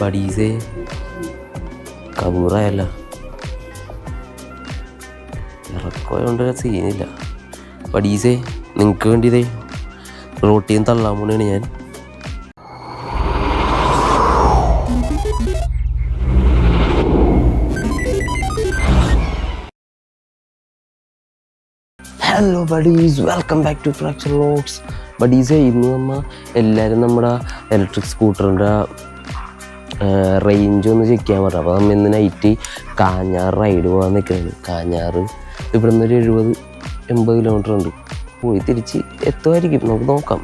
ബഡീസേ കബൂറായല്ല. ഇറക്കോയോണ്ട് സീനില്ല. ബഡീസേ നിങ്ങൾക്ക് വേണ്ടിയതേ. റോട്ടിയും തള്ളാൻ പോണാണ് ഞാൻ. Hello buddies welcome back to fracture roads buddies ഇന്ന് നമ്മൾ എല്ലാവരും നമ്മുടെ ഇലക്ട്രിക് സ്കൂട്ടറിന്റെ റേഞ്ച് ഒന്ന് ചെക്ക് ചെയ്യാൻ പറഞ്ഞു. അപ്പോൾ നമ്മൾ ഇന്ന് നൈറ്റ് കാഞ്ഞാറ് റൈഡ് പോകാൻ നിൽക്കുന്നത് കാഞ്ഞാറ് ഇവിടെ നിന്ന് ഒരു എഴുപത് എൺപത് കിലോമീറ്റർ ഉണ്ട്. പോയി തിരിച്ച് എത്തുമായിരിക്കും നമുക്ക് നോക്കാം.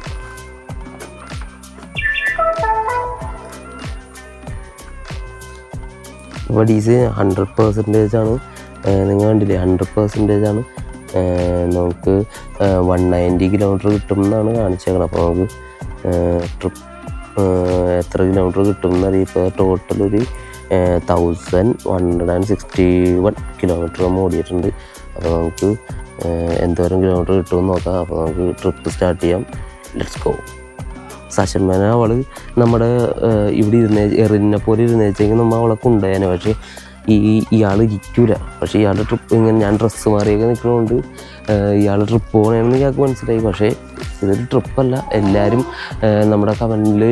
ഡീസ് ഹൺഡ്രഡ് പെർസെന്റേജ് ആണ്. നിങ്ങൾ കണ്ടില്ലേ? ഹൺഡ്രഡ് പെർസെന്റേജ് ആണ്. നമുക്ക് വൺ നയന്റി കിലോമീറ്റർ കിട്ടും കാണിച്ചേക്കുന്നത് അപ്പോൾ നമുക്ക് ട്രിപ്പ് എത്ര കിലോമീറ്റർ കിട്ടും എന്നറിയിപ്പോൾ ടോട്ടൽ ഒരു thousand one hundred and sixty one kilometre നമ്മൾ ഓടിയിട്ടുണ്ട്. അപ്പോൾ നമുക്ക് എന്തോരം കിലോമീറ്റർ കിട്ടുമെന്ന് നോക്കാം. അപ്പോൾ നമുക്ക് ട്രിപ്പ് സ്റ്റാർട്ട് ചെയ്യാം. ലെറ്റ്സ് ഗോ സശന്മാന അവൾ നമ്മുടെ ഇവിടെ ഇരുന്നേ എറിനെ പോലെ ഇരുന്നേച്ചെങ്കിൽ നമ്മൾ അവളെ കൊണ്ടുപോയാനെ. പക്ഷേ ഈ ഇയാൾ ഇരിക്കൂല. പക്ഷേ ഇയാളുടെ ട്രിപ്പ് ഇങ്ങനെ ഞാൻ ഡ്രസ്സ് മാറിയൊക്കെ നിൽക്കുന്നതുകൊണ്ട് ഇയാൾ ട്രിപ്പ് പോകണമെന്ന് ഞങ്ങൾക്ക് മനസ്സിലായി. പക്ഷേ ഇതൊരു ട്രിപ്പല്ല എല്ലാവരും നമ്മുടെ കമന്റിൽ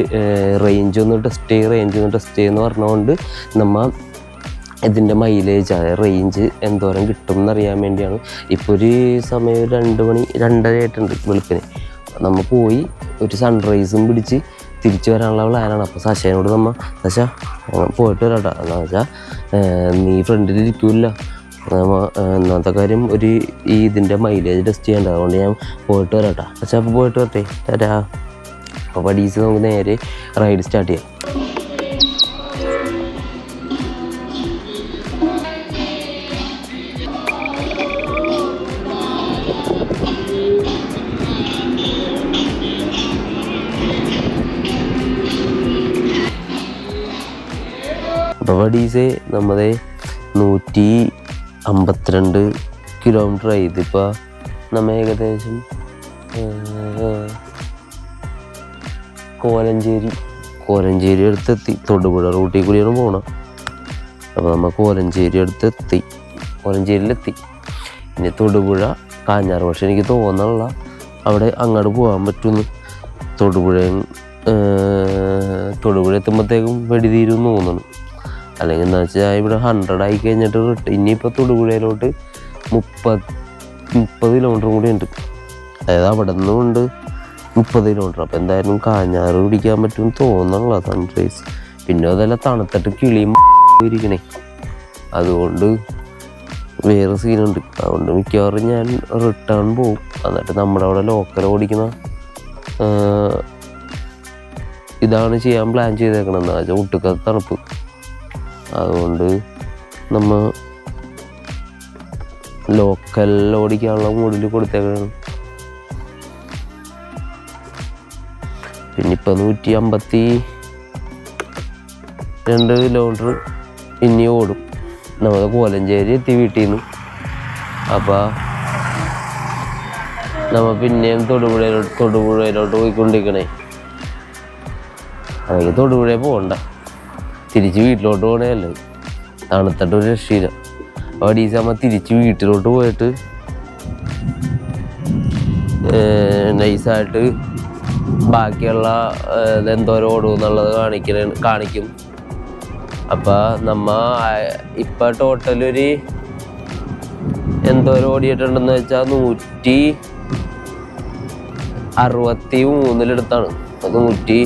റേഞ്ച് ഒന്ന് ടെസ്റ്റ് ചെയ്യുക റേഞ്ച് ഒന്ന് ടെസ്റ്റ് ചെയ്യുമെന്ന് പറഞ്ഞുകൊണ്ട് നമ്മൾ ഇതിന്റെ മൈലേജ് അതായത് റേഞ്ച് എന്തോരം കിട്ടും എന്നറിയാൻ വേണ്ടിയാണ്. ഇപ്പോൾ ഒരു സമയം രണ്ട് മണി രണ്ടര ആയിട്ടുണ്ട് വെളുപ്പിന് നമ്മൾ പോയി ഒരു സൺറൈസും പിടിച്ച് തിരിച്ചു വരാനുള്ള പ്ലാനാണ് അപ്പോൾ സശേനോട് നമ്മൾ സശ പോയിട്ട് വരാട്ടോ. എന്താ വെച്ചാൽ നീ ഫ്രണ്ടിൽ ഇരിക്കില്ല. ഇന്നത്തെ കാര്യം ഒരു ഈ ഇതിന്റെ മൈലേജ് ടെസ്റ്റ് ചെയ്യേണ്ട. അതുകൊണ്ട് ഞാൻ പോയിട്ട് വരാട്ടോ. പക്ഷേ അപ്പോൾ പോയിട്ട് വരട്ടെ. തരാ അപ്പോൾ പഠിച്ച് നമുക്ക് നേരെ റൈഡ് സ്റ്റാർട്ട് ചെയ്യാം. വടീസെ നമ്മുടെ നൂറ്റി അമ്പത്തിരണ്ട് കിലോമീറ്റർ ആയി ഇതിപ്പോൾ നമ്മൾ ഏകദേശം കോലഞ്ചേരി കോലഞ്ചേരി അടുത്തെത്തി. തൊടുപുഴ റൂട്ടിൽ കൂടിയാണ് പോകണം അപ്പോൾ നമ്മൾ കോലഞ്ചേരി അടുത്തെത്തി. കോലഞ്ചേരിയിലെത്തി പിന്നെ തൊടുപുഴ കാഞ്ഞാറ് പക്ഷെ എനിക്ക് തോന്നുന്നുള്ള അവിടെ അങ്ങോട്ട് പോകാൻ പറ്റുമെന്ന് തൊടുപുഴ തൊടുപുഴ എത്തുമ്പോഴത്തേക്കും വെടി തീരുമെന്ന് തോന്നുന്നു അല്ലെങ്കിൽ എന്താ വെച്ചാൽ ഇവിടെ ഹൺഡ്രഡ് ആയി കഴിഞ്ഞിട്ട് റിട്ട് ഇനിയിപ്പോൾ തൊടുപുഴയിലോട്ട് മുപ്പത് മുപ്പത് കിലോമീറ്ററും കൂടി ഉണ്ട്. അതായത് അവിടെ നിന്നും ഉണ്ട് മുപ്പത് കിലോമീറ്റർ അപ്പോൾ എന്തായാലും കാഞ്ഞാറ് പിടിക്കാൻ പറ്റുമെന്ന് തോന്നണല്ലോ സൺറൈസ് പിന്നെ അതല്ല തണുത്തിട്ട് കിളിയും ഇരിക്കണേ. അതുകൊണ്ട് വേറെ സീനുണ്ട് അതുകൊണ്ട് മിക്കവാറും ഞാൻ റിട്ടേൺ പോകും എന്നിട്ട് നമ്മുടെ അവിടെ ലോക്കൽ ഓടിക്കുന്ന ഇതാണ് ചെയ്യാൻ പ്ലാൻ ചെയ്തേക്കണം എന്താ വെച്ചാൽ ഒട്ടുക്കാത്ത തണുപ്പ്. അതുകൊണ്ട് നമ്മൾ ലോക്കൽ ഓടിക്കാനുള്ള മൂഡിൽ കൊടുത്തേക്കാണ്. പിന്നെ ഇപ്പം നൂറ്റി അമ്പത്തി രണ്ട് കിലോമീറ്റർ ഇനി ഓടും. നമ്മൾ കോലഞ്ചേരി എത്തി വീട്ടിൽ നിന്ന് അപ്പോൾ നമ്മൾ പിന്നെയും തൊടുപുഴയിലോട്ട് തൊടുപുഴയിലോട്ട് പോയിക്കൊണ്ടിരിക്കണേ. അല്ലെങ്കിൽ തൊടുപുഴയിൽ പോകണ്ട തിരിച്ച് വീട്ടിലോട്ട് പോകണേ അല്ലേ തണുത്തിട്ട് ഒരു രക്ഷയില്ല. അപ്പോൾ ഡീസമ്മ തിരിച്ച് വീട്ടിലോട്ട് പോയിട്ട് നൈസായിട്ട് ബാക്കിയുള്ള എന്തോരം ഓടും എന്നുള്ളത് കാണിക്കണ കാണിക്കും. അപ്പോൾ നമ്മ ഇപ്പം ഒരു എന്തോരം ഓടിയിട്ടുണ്ടെന്ന് വെച്ചാൽ നൂറ്റി അറുപത്തി മൂന്നിലെടുത്താണ് നൂറ്റി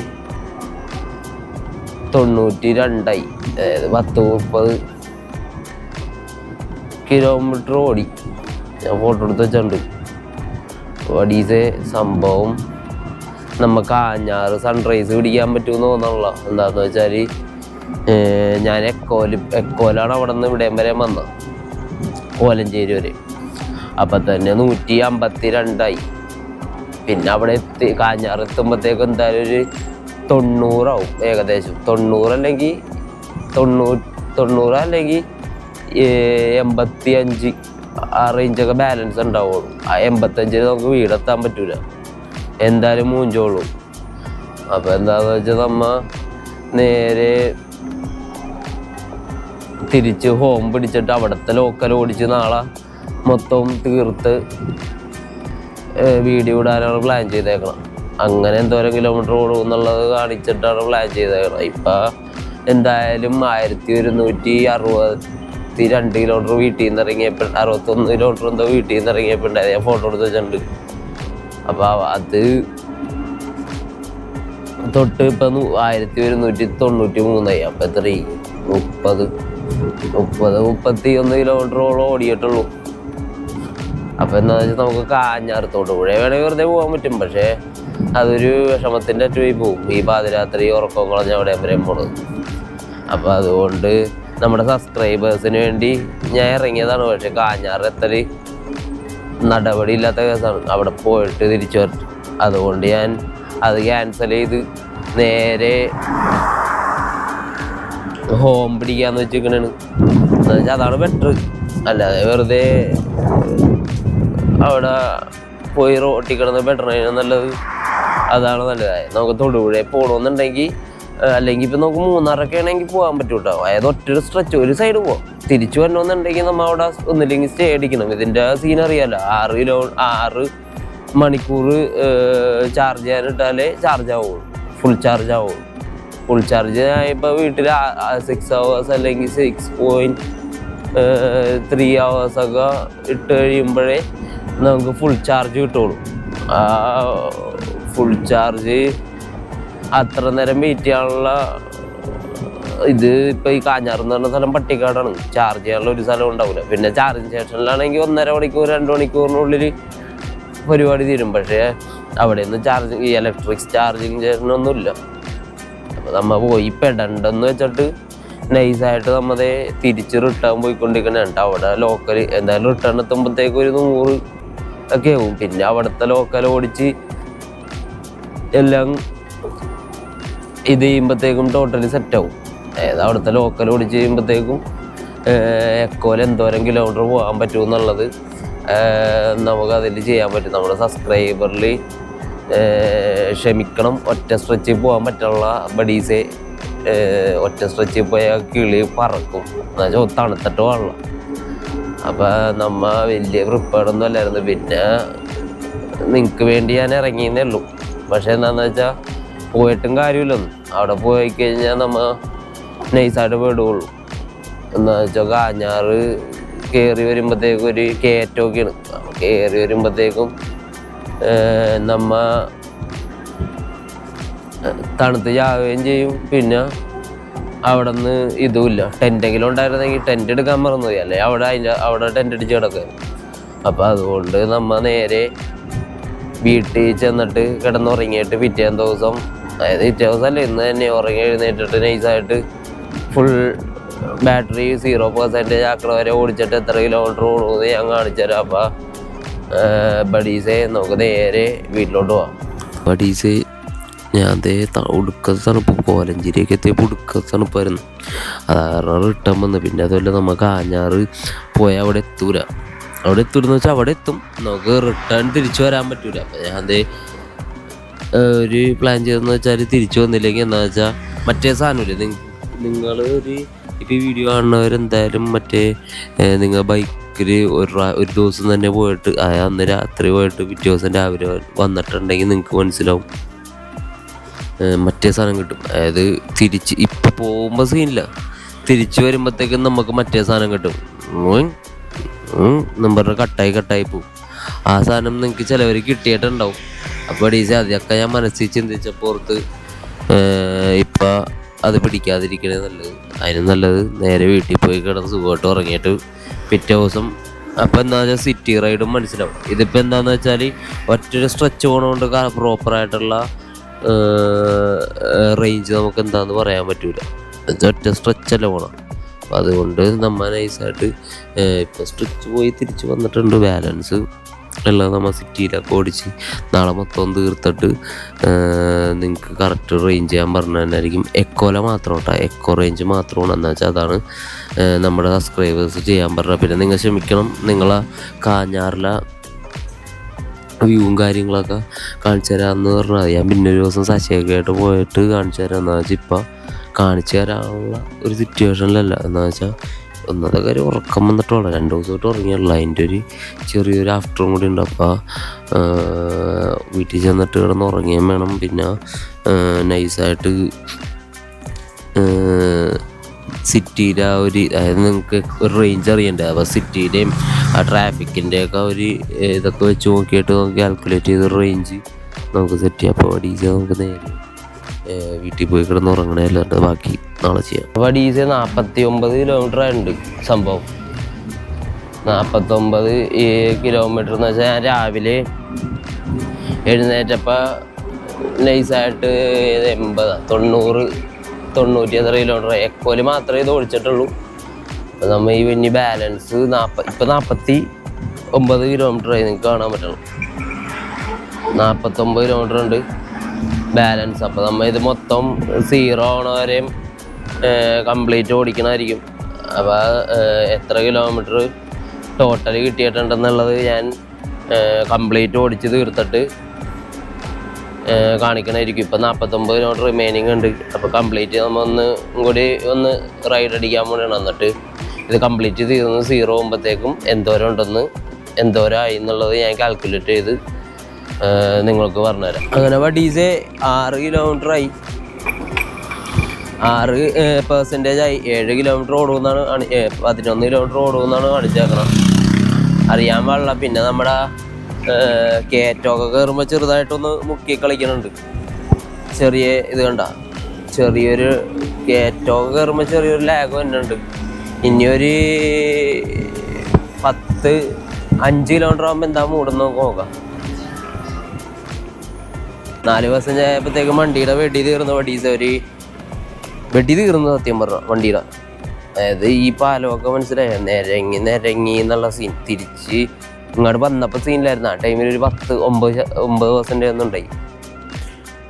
തൊണ്ണൂറ്റി രണ്ടായി അതായത് പത്ത് മുപ്പത് കിലോമീറ്റർ ഓടി. ഞാൻ ഫോട്ടോ എടുത്ത് വെച്ചിട്ടുണ്ട്. വടീസെ സംഭവം നമുക്ക് ആഞ്ഞാറ് സൺറൈസ് പിടിക്കാൻ പറ്റുമെന്ന് തോന്നണല്ല എന്താന്ന് വെച്ചാൽ ഞാൻ എക്കോൽ എക്കോലാണ് അവിടെ നിന്ന് ഇവിടെയും വരെ വന്നത്. കോലഞ്ചേരി വരെ. അപ്പം തന്നെ നൂറ്റി അമ്പത്തി രണ്ടായി പിന്നെ അവിടെ എത്തി കാഞ്ഞാറ് എത്തുമ്പോഴത്തേക്കും എന്തായാലും ഒരു തൊണ്ണൂറാവും ഏകദേശം. തൊണ്ണൂറല്ലെങ്കിൽ തൊണ്ണൂറ് തൊണ്ണൂറ് അല്ലെങ്കിൽ എൺപത്തി അഞ്ച് ആ റേഞ്ചൊക്കെ ബാലൻസ് ഉണ്ടാവുള്ളൂ. ആ എൺപത്തഞ്ചിൽ നമുക്ക് വീടെത്താൻ പറ്റൂല. എന്തായാലും മൂഞ്ചോളൂ. അപ്പോൾ എന്താണെന്ന് വെച്ചാൽ നമ്മ നേരെ തിരിച്ച് ഹോം പിടിച്ചിട്ട് അവിടുത്തെ ലോക്കൽ ഓടിച്ച് നാളെ മൊത്തം തീർത്ത് വീഡിയോ ഇടാനാണ് പ്ലാൻ ചെയ്തേക്കണം. അങ്ങനെ എന്തോരം കിലോമീറ്റർ ഓടും എന്നുള്ളത് കാണിച്ചിട്ടാണ് പ്ലാൻ ചെയ്തത് ഇപ്പം എന്തായാലും ആയിരത്തി ഒരുന്നൂറ്റി അറുപത്തി രണ്ട് കിലോമീറ്റർ വീട്ടിൽ നിന്ന് ഇറങ്ങിയപ്പോൾ അറുപത്തൊന്ന് കിലോമീറ്റർ എന്തോ വീട്ടിൽ നിന്ന് ഇറങ്ങിയപ്പോൾ ഉണ്ടായത് ഞാൻ ഫോട്ടോ എടുത്ത് വെച്ചിട്ടുണ്ട്. അപ്പോൾ അത് തൊട്ട് ഇപ്പം ആയിരത്തി ഒരുന്നൂറ്റി തൊണ്ണൂറ്റി മൂന്നായി അപ്പം എത്രയായി മുപ്പത്. മുപ്പത് മുപ്പത്തി ഒന്ന് കിലോമീറ്ററോളം ഓടിയിട്ടുള്ളൂ. അപ്പം എന്താ വെച്ചാൽ നമുക്ക് കാഞ്ഞാറത്തോട്ട് പുഴ വേണമെങ്കിൽ വെറുതെ പോകാൻ പറ്റും. പക്ഷേ അതൊരു വിഷമത്തിന്റെ അറ്റുപോയി പോകും ഈ പാതിരാത്രി ഉറക്കം കളഞ്ഞ അവിടെ വരുമ്പോൾ പോണത്. അപ്പം അതുകൊണ്ട് നമ്മുടെ സബ്സ്ക്രൈബേഴ്സിന് വേണ്ടി ഞാൻ ഇറങ്ങിയതാണ്. പക്ഷെ കാഞ്ഞാറ് നടപടി നടപടിയില്ലാത്ത കേസാണ്. അവിടെ പോയിട്ട് തിരിച്ചു വരട്ടെ. അതുകൊണ്ട് ഞാൻ അത് ക്യാൻസൽ ചെയ്ത് നേരെ ഹോം പിടിക്കാന്ന് വെച്ചിരിക്കണാണ്. എന്നുവെച്ചാൽ അതാണ് ബെറ്റർ അല്ലാതെ വെറുതെ അവിടെ പോയി റോട്ടിൽ കിടന്ന് ബെറ്ററിന് നല്ലത്. അതാണ് നല്ലത്. നമുക്ക് തൊടുപുഴ പോകണമെന്നുണ്ടെങ്കിൽ അല്ലെങ്കിൽ ഇപ്പം നമുക്ക് മൂന്നാറൊക്കെ ആണെങ്കിൽ പോകാൻ പറ്റും കേട്ടോ അതായത് ഒറ്റൊരു സ്ട്രെച്ച് ഒരു സൈഡ് പോവാം. തിരിച്ചു വരണമെന്നുണ്ടെങ്കിൽ നമ്മൾ അവിടെ ഒന്നില്ലെങ്കിൽ സ്റ്റേ അടിക്കണം. ഇതിന്റെ സീൻ അറിയാമല്ലോ ആറ് കിലോ ആറ് മണിക്കൂർ ചാർജ് ചെയ്യാനിട്ടാലേ ചാർജ് ആവുള്ളൂ. ഫുൾ ചാർജ് ആവുള്ളൂ. ഫുൾ ചാർജ് ഇപ്പോൾ വീട്ടിൽ സിക്സ് അവേഴ്സ് അല്ലെങ്കിൽ സിക്സ് പോയിന്റ് ത്രീ അവേഴ്സൊക്കെ ഇട്ട് കഴിയുമ്പോഴേ നമുക്ക് ഫുൾ ചാർജ് കിട്ടുള്ളൂ. ഫുൾ ചാർജ് അത്ര നേരം വെയിറ്റ് ചെയ്യാനുള്ള ഇത് ഇപ്പൊ ഈ കാഞ്ഞാറ് എന്ന് പറഞ്ഞ സ്ഥലം പട്ടിക്കാടാണ്. ചാർജ് ചെയ്യാനുള്ള ഒരു സ്ഥലം ഉണ്ടാവില്ല പിന്നെ ചാർജിങ് സ്റ്റേഷനിലാണെങ്കിൽ ഒന്നര മണിക്കൂർ രണ്ട് മണിക്കൂറിനുള്ളിൽ പരിപാടി തീരും. പക്ഷേ അവിടെ നിന്ന് ചാർജിങ് ഈ ഇലക്ട്രിക് ചാർജിങ് സ്റ്റേഷനൊന്നുമില്ല അപ്പൊ നമ്മ പോയി പെടണ്ടെന്ന് വെച്ചിട്ട് നൈസായിട്ട് നമ്മതേ തിരിച്ച് റിട്ടേൺ പോയിക്കൊണ്ടിരിക്കണ. അവിടെ ലോക്കൽ എന്തായാലും റിട്ടേൺ എത്തുമ്പോഴത്തേക്ക് ഒരു നൂറ് ഒക്കെ ആവും. പിന്നെ അവിടുത്തെ ലോക്കൽ ഓടിച്ച് എല്ലാം ഇത് ചെയ്യുമ്പോഴത്തേക്കും ടോട്ടലി സെറ്റ് ആവും. അതായത് അവിടുത്തെ ലോക്കൽ ഓടിച്ച് ചെയ്യുമ്പോഴത്തേക്കും എക്കോയിൽ എന്തോരം കിലോമീറ്റർ പോകാൻ പറ്റും എന്നുള്ളത് നമുക്ക് അതിൽ ചെയ്യാൻ പറ്റും. നമ്മുടെ സബ്സ്ക്രൈബറിൽ ക്ഷമിക്കണം ഒറ്റ സ്ട്രെച്ചിൽ പോകാൻ പറ്റുള്ള ബഡീസെ ഒറ്റ സ്ട്രെച്ചിൽ പോയാൽ കിളി പറക്കും. എന്നുവെച്ചാൽ തണുത്തിട്ട് വെള്ളം അപ്പോൾ നമ്മ വലിയ പ്രിപ്പയർഡൊന്നും അല്ലായിരുന്നു. പിന്നെ നിങ്ങൾക്ക് വേണ്ടി ഞാൻ ഇറങ്ങിയെന്നേ ഉള്ളൂ. പക്ഷെ എന്താണെന്ന് വെച്ചാൽ പോയിട്ടും കാര്യമില്ലൊന്നും അവിടെ പോയി കഴിഞ്ഞാൽ നമ്മ നൈസായിട്ട് വിടുകയുള്ളൂ എന്താ വെച്ചാൽ കാഞ്ഞാറ് കയറി വരുമ്പോഴത്തേക്കും ഒരു കയറ്റമൊക്കെയാണ് കയറി വരുമ്പോഴത്തേക്കും നമ്മ തണുത്ത് ചാവുകയും ചെയ്യും. പിന്നെ അവിടെ നിന്ന് ഇതുമില്ല. ടെന്റെങ്കിലും ഉണ്ടായിരുന്നെങ്കിൽ ടെന്റ് എടുക്കാൻ മറന്നുപോയി. അല്ലെ അവിടെ അതിന്റെ അവിടെ ടെന്റ് അടിച്ച് കിടക്കുക അപ്പം അതുകൊണ്ട് നമ്മൾ നേരെ വീട്ടിൽ ചെന്നിട്ട് കിടന്നുറങ്ങിയിട്ട് പിറ്റേന്ന് ദിവസം അതായത് പിറ്റേ ദിവസം അല്ല ഇന്ന് തന്നെ ഉറങ്ങി എഴുന്നേറ്റിട്ട് നൈസായിട്ട് ഫുൾ ബാറ്ററി സീറോ പെർസെന്റേജ് ആക്കണ വരെ ഓടിച്ചിട്ട് എത്ര കിലോമീറ്റർ ഓടുമെന്ന് ഞാൻ കാണിച്ചുതരാം. അപ്പം ബഡീസേ നമുക്ക് നേരെ വീട്ടിലോട്ട് പോവാം. ബഡീസേ ഞാൻ ദേ ഉടുക്ക തണുപ്പ് കോലഞ്ചേരിയൊക്കെ എത്തിയപ്പോൾ ഉടുക്ക തണുപ്പായിരുന്നു. അത് കാരണം റിട്ടേൺ വന്നു പിന്നെ അതുപോലെ നമുക്ക് ആഞ്ഞാറ് പോയാൽ അവിടെ എത്തൂല. അവിടെ എത്തുന്ന വെച്ചാൽ അവിടെ എത്തും നമുക്ക് റിട്ടേൺ തിരിച്ചു വരാൻ പറ്റൂല. അപ്പം ഞാൻ ദേ ഒരു പ്ലാൻ ചെയ്തെന്ന് വെച്ചാൽ തിരിച്ചു വന്നില്ലെങ്കിൽ എന്താ വെച്ചാൽ മറ്റേ സാധനമില്ല നിങ്ങൾ ഒരു ഇപ്പോൾ ഈ വീഡിയോ കാണുന്നവരെന്തായാലും മറ്റേ നിങ്ങൾ ബൈക്കിൽ ഒരു ഒരു ദിവസം തന്നെ പോയിട്ട് അന്ന് രാത്രി പോയിട്ട് പിറ്റേ ദിവസം രാവിലെ വന്നിട്ടുണ്ടെങ്കിൽ നിങ്ങൾക്ക് മനസ്സിലാവും. മറ്റേ സാധനം കിട്ടും. അതായത് തിരിച്ച് ഇപ്പം പോകുമ്പോൾ സീനില്ല തിരിച്ചു വരുമ്പോഴത്തേക്കും നമുക്ക് മറ്റേ സാധനം കിട്ടും. ഉം കട്ടായി കട്ടായി പോകും ആ സാധനം നിങ്ങൾക്ക് ചിലവർ കിട്ടിയിട്ടുണ്ടാവും. അപ്പോൾ ഡീസി അതൊക്കെ ഞാൻ മനസ്സിൽ ചിന്തിച്ചപ്പോൾ ഓർത്ത് ഇപ്പം അത് പിടിക്കാതിരിക്കണേ നല്ലത്. അതിന് നല്ലത് നേരെ വീട്ടിൽ പോയി കിടന്ന് സുഖമായിട്ട് ഉറങ്ങിയിട്ട് പിറ്റേ ദിവസം അപ്പം എന്താ വെച്ചാൽ സിറ്റി റൈഡും മനസ്സിലാവും. ഇതിപ്പോൾ എന്താണെന്ന് വെച്ചാൽ ഒറ്റൊരു സ്ട്രെച്ച് പോകണോണ്ട് പ്രോപ്പറായിട്ടുള്ള റേഞ്ച് നമുക്ക് എന്താണെന്ന് പറയാൻ പറ്റൂല. ഒറ്റ സ്ട്രെച്ചല്ല പോകണം അപ്പം അതുകൊണ്ട് നമ്മൾ നൈസായിട്ട് ഇപ്പോൾ സ്ട്രിച്ച് പോയി തിരിച്ച് വന്നിട്ടുണ്ട് ബാലൻസ് എല്ലാം നമ്മൾ സിറ്റിയിലൊക്കെ ഓടിച്ച് നാളെ മൊത്തം തീർത്തിട്ട് നിങ്ങൾക്ക് കറക്റ്റ് റേഞ്ച് ചെയ്യാൻ പറഞ്ഞു തന്നെയായിരിക്കും എക്കോല മാത്രം കേട്ടോ എക്കോ റേഞ്ച് മാത്രമാണ്. എന്ന് വെച്ചാൽ അതാണ് നമ്മുടെ സബ്സ്ക്രൈബേഴ്സ് ചെയ്യാൻ പറഞ്ഞത്. പിന്നെ നിങ്ങൾ ക്ഷമിക്കണം നിങ്ങളെ കാഞ്ഞാറിലെ വ്യൂവും കാര്യങ്ങളൊക്കെ കാണിച്ചു തരാമെന്ന് പറഞ്ഞാൽ ഞാൻ പിന്നെ ഒരു ദിവസം സശയൊക്കെ ആയിട്ട് പോയിട്ട് കാണിച്ചു തരാമെന്ന് വെച്ചാൽ ഇപ്പം കാണിച്ചു തരാനുള്ള ഒരു സിറ്റുവേഷനിലല്ല എന്ന് വെച്ചാൽ ഒന്നത്തെ കാര്യം ഉറക്കം വന്നിട്ടുള്ള രണ്ട് ദിവസമായിട്ട് ഉറങ്ങിയല്ല അതിന്റെ ഒരു ചെറിയൊരു ആഫ്റ്ററും കൂടി ഉണ്ട്. അപ്പോൾ വീട്ടിൽ ചെന്നിട്ട് കിടന്ന് ഉറങ്ങിയാൽ വേണം. പിന്നെ നൈസായിട്ട് സിറ്റിയിലെ ആ ഒരു അതായത് നിങ്ങൾക്ക് ഒരു റേഞ്ച് അറിയണ്ടേ? അപ്പോൾ സിറ്റിയിലെയും ആ ട്രാഫിക്കിന്റെ ഒക്കെ ഒരു ഇതൊക്കെ വെച്ച് നോക്കിയിട്ട് നമുക്ക് കാൽക്കുലേറ്റ് ചെയ്ത് റേഞ്ച് നമുക്ക് സെറ്റ് ചെയ്യാം. അപ്പോൾ ഡി നമുക്ക് നേരെ ഏഹ് വീട്ടിൽ പോയി കിടന്ന് ഉറങ്ങണേ ബാക്കി നാളെ ചെയ്യാം. അപ്പോൾ സി നാൽപ്പത്തി ഒമ്പത് കിലോമീറ്റർ ഉണ്ട് സംഭവം നാൽപ്പത്തൊമ്പത് കിലോമീറ്റർ എന്ന് വെച്ചാൽ ഞാൻ രാവിലെ എഴുന്നേറ്റപ്പോൾ നൈസായിട്ട് എൺപത് തൊണ്ണൂറ് തൊണ്ണൂറ്റി എത്ര കിലോമീറ്റർ എക്കോൽ മാത്രമേ ഇത് ഓടിച്ചിട്ടുള്ളൂ. അപ്പം നമ്മൾ ഈ ഇനി ബാലൻസ് നാൽപ്പ ഇപ്പം നാൽപ്പത്തി ഒമ്പത് കിലോമീറ്ററായി നിങ്ങൾക്ക് കാണാൻ പറ്റണം. നാൽപ്പത്തൊമ്പത് കിലോമീറ്റർ ഉണ്ട്. ബാലൻസ് അപ്പോൾ നമ്മൾ ഇത് മൊത്തം സീറോ ആവണ വരെയും കംപ്ലീറ്റ് ഓടിക്കണമായിരിക്കും. അപ്പോൾ എത്ര കിലോമീറ്റർ ടോട്ടൽ കിട്ടിയിട്ടുണ്ടെന്നുള്ളത് ഞാൻ കംപ്ലീറ്റ് ഓടിച്ച് തീർത്തിട്ട് കാണിക്കണമായിരിക്കും. ഇപ്പം നാൽപ്പത്തൊമ്പത് കിലോമീറ്റർ റിമൈനിങ് ഉണ്ട്. അപ്പോൾ കംപ്ലീറ്റ് നമ്മൾ ഒന്ന് കൂടി ഒന്ന് റൈഡ് അടിക്കാൻ വേണ്ടിയാണ് എന്നിട്ട് ഇത് കംപ്ലീറ്റ് തീർന്ന് സീറോ ആകുമ്പോഴത്തേക്കും എന്തോരം ഉണ്ടെന്ന് എന്തോരം ആയി എന്നുള്ളത് ഞാൻ കാൽക്കുലേറ്റ് ചെയ്ത് നിങ്ങൾക്ക് പറഞ്ഞുതരാം. അങ്ങനെ വടീസെ ആറ് കിലോമീറ്റർ ആയി. ആറ് പെർസെന്റേജ് ആയി. ഏഴ് കിലോമീറ്റർ ഓടുമെന്നാണ് അണി പതിനൊന്ന് കിലോമീറ്റർ ഓടുമെന്നാണ് കാണിച്ചേക്കണം. അറിയാൻ പാടില്ല. പിന്നെ നമ്മുടെ കയറ്റമൊക്കെ കയറുമ്പോൾ ചെറുതായിട്ടൊന്ന് മുക്കി കളിക്കണുണ്ട്. ചെറിയ ഇത് കണ്ട. ചെറിയൊരു കയറ്റമൊക്കെ കയറുമ്പോൾ ചെറിയൊരു ലാഗ് വരുന്നുണ്ട്. ഇനിയൊരു പത്ത് അഞ്ച് കിലോമീറ്റർ ആകുമ്പോൾ എന്താ മൂടുന്ന നോക്കാം. നാല് ദിവസം ആയപ്പോഴത്തേക്കും വണ്ടിയുടെ വെടി തീർന്നു വടി സോറി വെടി തീർന്നു സത്യം പറഞ്ഞു വണ്ടിയുടെ. അതായത് ഈ പാലമൊക്കെ മനസ്സിലായോ? നിരങ്ങി നിരങ്ങി എന്നുള്ള സീൻ തിരിച്ച് ഇങ്ങോട്ട് വന്നപ്പോൾ സീനിലായിരുന്നു ആ ടൈമിൽ ഒരു പത്ത് ഒമ്പത് ഒമ്പത് പെർസെന്റ് ഒന്നും ഉണ്ടായി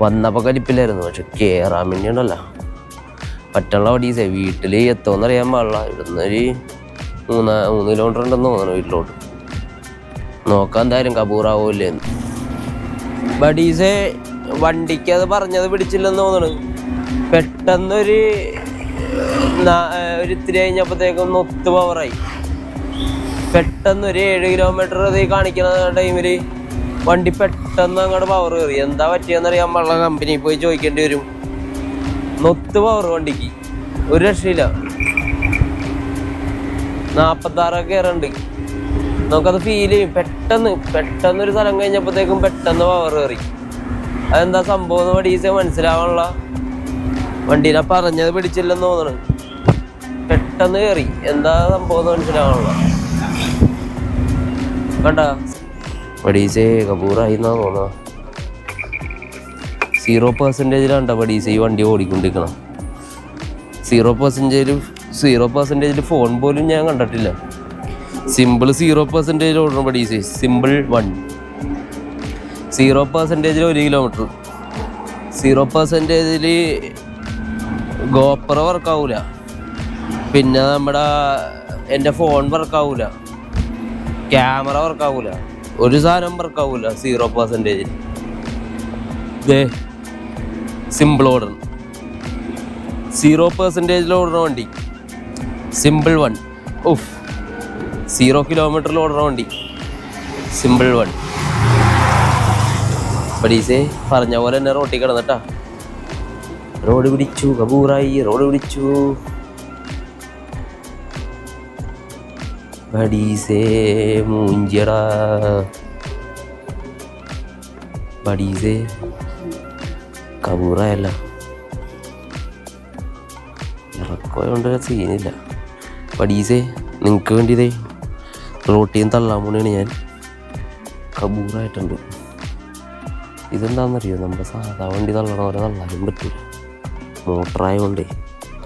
വന്നപ്പോൾ കലിപ്പില്ലായിരുന്നു പക്ഷെ കയറാൻ വേണ്ടി ഉണ്ടല്ലോ പറ്റുള്ള വടീസേ വീട്ടിൽ എത്തുമെന്ന് അറിയാൻ പാടില്ല. ഇവിടുന്ന് ഒരു മൂന്ന് മൂന്ന് കിലോമീറ്റർ ഉണ്ടെന്ന് തോന്നുന്നു വീട്ടിലോട്ട്. നോക്കാൻ എന്തായാലും കബൂറാവൂല്ലേ ബഡീസെ വണ്ടിക്ക് അത് പറഞ്ഞത് പിടിച്ചില്ലെന്ന് തോന്നണ്. പെട്ടെന്നൊരു ഒരു ഇത്തിരി കഴിഞ്ഞപ്പോഴത്തേക്കും ഒന്ന് ഒത്തു പവറായി പെട്ടെന്ന് ഒരു ഏഴ് കിലോമീറ്റർ ഇത് കാണിക്കുന്ന ടൈമിൽ വണ്ടി പെട്ടെന്ന് അങ്ങോട്ട് പവർ കയറി. എന്താ പറ്റിയെന്നറിയാൻ പാടില്ല കമ്പനി പോയി ചോദിക്കേണ്ടി വരും. നൊത്ത് പവർ വണ്ടിക്ക്. ഒരു രക്ഷയില്ല. നാൽപ്പത്താറൊക്കെ കയറുണ്ട് നമുക്കത് ഫീൽ ചെയ്യും. പെട്ടെന്ന് പെട്ടെന്ന് ഒരു സ്ഥലം കഴിഞ്ഞപ്പോഴത്തേക്കും പെട്ടെന്ന് പവർ കയറി അതെന്താ സംഭവം എന്ന് പഠിച്ച മനസ്സിലാവാനുള്ള വണ്ടീനെ പറഞ്ഞത് പിടിച്ചില്ലെന്ന് തോന്നണം. പെട്ടെന്ന് കയറി എന്താ സംഭവം മനസ്സിലാവാനുള്ള. കണ്ട? പഠിച്ചേ കപൂറായി എന്നാ തോന്നുക സീറോ പെർസെന്റേജിലാണ് കേട്ടോ പഠിച്ച ഈ വണ്ടി ഓടിക്കൊണ്ടിരിക്കണം. സീറോ പെർസെന്റേജിൽ സീറോ പെർസെന്റേജിൽ ഫോൺ പോലും ഞാൻ കണ്ടിട്ടില്ല. സിമ്പിൾ സീറോ പെർസെന്റേജ് ഓടണം പഠിച്ചേ സിമ്പിൾ വൺ സീറോ പെർസെന്റേജിൽ ഒരു കിലോമീറ്റർ സീറോ പെർസെന്റേജിൽ ഗോപ്ര വർക്കാവൂല പിന്നെ നമ്മുടെ എന്റെ ഫോൺ വർക്കാവൂല ക്യാമറ വർക്കാവൂല ഒരു സാധനം വർക്കാവൂല സീറോ പെർസെന്റേജിൽ ദേ സിമ്പിൾ ഓടണം സീറോ പെർസെന്റേജിൽ ഓടുന്ന വണ്ടി സിമ്പിൾ വൺ ഉഫ് സീറോ കിലോമീറ്ററിൽ ഓടുന്ന വണ്ടി. Simple one. പടീസേ പറഞ്ഞ പോലെ തന്നെ റോട്ടിൽ കിടന്നിട്ടാ. റോഡ് പിടിച്ചു കബൂറായി റോഡ് പിടിച്ചു. ബഡീസേ മൂഞ്ചിയടാ. ബഡീസേ കബൂറായല്ല ഇറക്കോണ്ട് സീനില്ല ബഡീസേ നിങ്ങൾക്ക് വേണ്ടിയതേ റോട്ടിൽ തള്ളാമുണിയാണ് ഞാൻ. കബൂറായിട്ടുണ്ട്. ഇതെന്താണെന്നറിയോ നമ്മുടെ സാധാ വണ്ടി തള്ളണ പോലെ തള്ളാനും പറ്റില്ല മോട്ടറായതുകൊണ്ടേ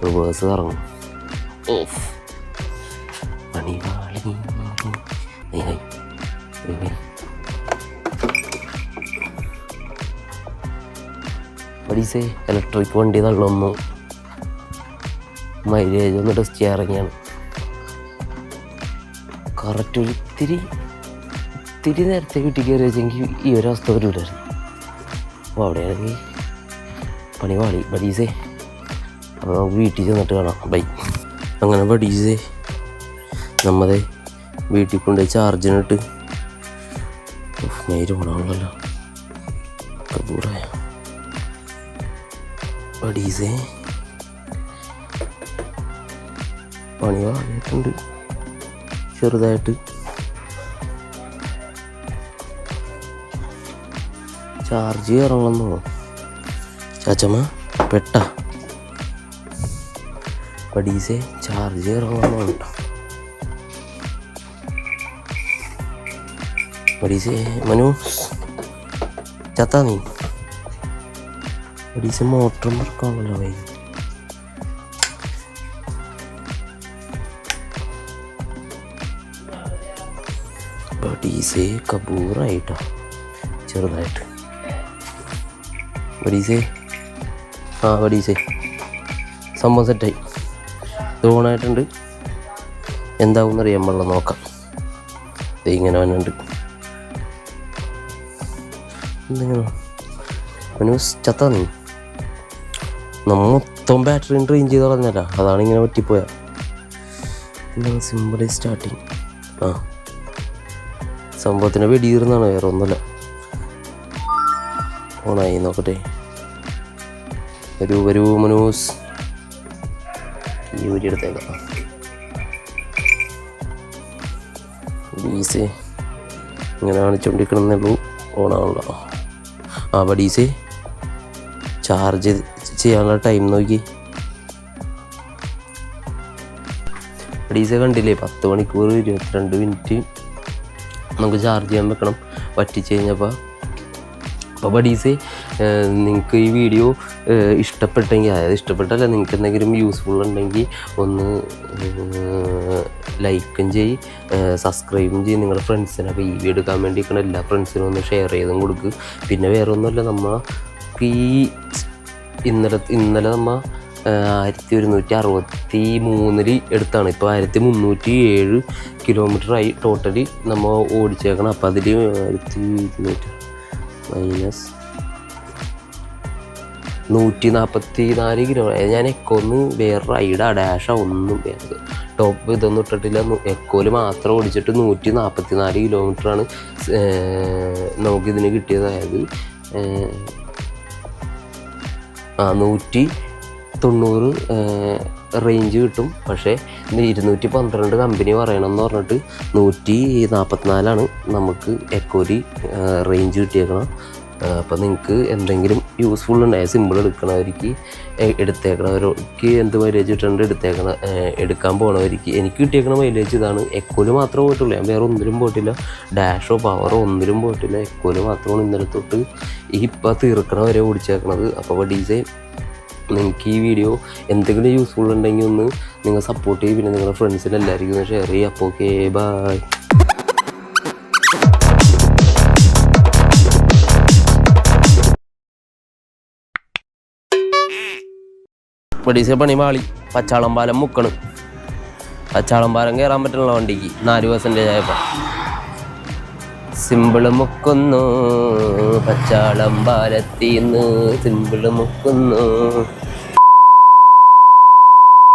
റിവേഴ്സ് കറങ്ങും. ഓഫ്. പടീസേ ഇലക്ട്രിക് വണ്ടി തള്ളൊന്നു. മൈലേജ് ഒന്ന് ടെസ്റ്റ് ചെയ്യാൻ ഇറങ്ങിയാണ്. കറക്റ്റ് ഒരു ഇത്തിരി ഇത്തിരി നേരത്തെ വീട്ടിൽ കയറി വെച്ചെങ്കിൽ ഈ ഒരു അവസ്ഥ വരില്ലായിരുന്നു അപ്പോൾ അവിടെയാണെങ്കിൽ പണി പാളി ബഡീസേ അപ്പോൾ നമുക്ക് വീട്ടിൽ ചെന്നിട്ട് കാണാം. ബൈ അങ്ങനെ ബഡീസേ നമ്മതെ വീട്ടിൽ കൊണ്ടുപോയി ചാർജിനിട്ട് നേര് പോണാണല്ലോ കബൂറായ അടീസേ പണി വാങ്ങിയിട്ടുണ്ട് ചെറുതായിട്ട്. ചാർജ് ഇറങ്ങുന്നു ചാച്ചമ്മ പെട്ട. പടീസേ ചാർജ് കേട്ടോ. പടീസേ മനു. ചത്താ നീ. പടീസേ മോട്ടറും വർക്കാണല്ലോ വൈകി ബഡീസേ കബൂറായിട്ടോ ചെറുതായിട്ട്. ബഡീസേ ആ ബഡീസേ സംഭവം സെറ്റായി. ഓണായിട്ടുണ്ട്. എന്താവും അറിയാൻ പാടില്ല നോക്കാം. ദേ ഇങ്ങനെ വന്നുണ്ട് ചത്താ നീ നമ്മ മൊത്തം ബാറ്ററി ഡ്രെയിൻ ചെയ്ത് കളഞ്ഞല്ല അതാണ് ഇങ്ങനെ പറ്റിപ്പോയ. സിമ്പിൾ സ്റ്റാർട്ടിങ് ആ. സംഭവത്തിന് വെടിയിരുന്നാണ് വേറെ ഒന്നുമില്ല ഓണായി നോക്കട്ടെ. വരൂ വരൂ മനോസ്. ഈ ഊരി എടുത്തേക്കാം. ഡീസേ ഇങ്ങനെ കാണിച്ചുകൊണ്ടിരിക്കണമെന്നേ ഉള്ളൂ ഓണാണല്ലോ ആ ബഡീസേ ചാർജ് ചെയ്യാനുള്ള ടൈം നോക്കി. ബഡീസേ കണ്ടില്ലേ? പത്ത് മണിക്കൂർ ഇരുപത്തിരണ്ട് മിനിറ്റ് നമുക്ക് ചാർജ് ചെയ്യാൻ വെക്കണം വറ്റിച്ച് കഴിഞ്ഞപ്പോൾ അപ്പോൾ ബഡീസ് നിങ്ങൾക്ക് ഈ വീഡിയോ ഇഷ്ടപ്പെട്ടെങ്കിൽ അതായത് ഇഷ്ടപ്പെട്ടല്ല നിങ്ങൾക്ക് എന്തെങ്കിലും യൂസ്ഫുൾ ഉണ്ടെങ്കിൽ ഒന്ന് ലൈക്കും ചെയ്യ് സബ്സ്ക്രൈബും ചെയ്യും. നിങ്ങളുടെ അപ്പോൾ ഈ വീഡിയോ എടുക്കാൻ വേണ്ടി വേണ്ടിയിരിക്കണം എല്ലാ ഫ്രണ്ട്സിനും ഒന്ന് ഷെയർ ചെയ്തും കൊടുക്കുക പിന്നെ വേറെ ഒന്നുമല്ല നമ്മൾ ഈ ഇന്നലെ ഇന്നലെ നമ്മ ആയിരത്തി ഒരുന്നൂറ്റി അറുപത്തി മൂന്നിൽ എടുത്താണ്. ഇപ്പോൾ ആയിരത്തി മുന്നൂറ്റി ഏഴ് കിലോമീറ്ററായി ടോട്ടലി നമ്മൾ ഓടിച്ചേക്കണം അപ്പോൾ അതിൽ ആയിരത്തി ഇരുന്നൂറ്റി മൈനസ് നൂറ്റി നാൽപ്പത്തി നാല് കിലോ ഞാൻ എക്കോന്ന് വേറെ റൈഡാ ഡാഷാ ഒന്നും ടോപ്പ് ഇതൊന്നും ഇട്ടിട്ടില്ല. എക്കോയിൽ മാത്രം ഓടിച്ചിട്ട് നൂറ്റി നാൽപ്പത്തി നാല് കിലോമീറ്ററാണ് നമുക്കിതിന് കിട്ടിയത്. അതായത് ആ നൂറ്റി തൊണ്ണൂറ് റേഞ്ച് കിട്ടും. പക്ഷേ ഇരുന്നൂറ്റി പന്ത്രണ്ട് കമ്പനി പറയണമെന്ന് പറഞ്ഞിട്ട് നൂറ്റി നാൽപ്പത്തിനാലാണ് നമുക്ക് എക്കോരി റേഞ്ച് കിട്ടിയേക്കണം അപ്പോൾ നിങ്ങൾക്ക് എന്തെങ്കിലും യൂസ്ഫുൾ ഉണ്ടായ സിമ്പിൾ എടുക്കണവർക്ക് എടുത്തേക്കണം എടുത്തേക്കണവർക്ക് എന്ത് മൈലേജ് കിട്ടുന്നുണ്ട് എടുത്തേക്കണ എടുക്കാൻ പോണവർക്ക് എനിക്ക് കിട്ടിയേക്കണ മൈലേജ് ഇതാണ്. എക്കോൽ മാത്രമേ പോയിട്ടുള്ളൂ. ഞാൻ വേറെ ഒന്നിലും പോയിട്ടില്ല. ഡാഷോ പവറോ ഒന്നിലും പോയിട്ടില്ല. എക്കോൽ മാത്രമാണ് ഇന്നലെ തൊട്ട് ഈ ഇപ്പം തീർക്കണ വരെ ഓടിച്ചേക്കണത്. അപ്പോൾ ഡീസേ നിങ്ങൾക്ക് ഈ വീഡിയോ എന്തെങ്കിലും യൂസ്ഫുൾ ഉണ്ടെങ്കിൽ ഒന്ന് നിങ്ങൾ സപ്പോർട്ട് ചെയ്യും. പിന്നെ നിങ്ങളുടെ ഫ്രണ്ട്സിന് എല്ലാവർക്കും ഒന്ന് ഷെയർ ചെയ്യുക അപ്പോൾ ഓക്കെ ബൈ പഠിച്ച പണി മാളി. പച്ചാളം പാലം മുക്കണ്. പച്ചാളം പാലം കയറാൻ പറ്റുള്ള വണ്ടിക്ക് നാല് പെർസെന്റേജ് ആയപ്പോൾ സിമ്പിൾ മുക്കുന്നു പച്ചാളം പാലത്തിന്ന് സിമ്പിൾ മുക്കുന്നു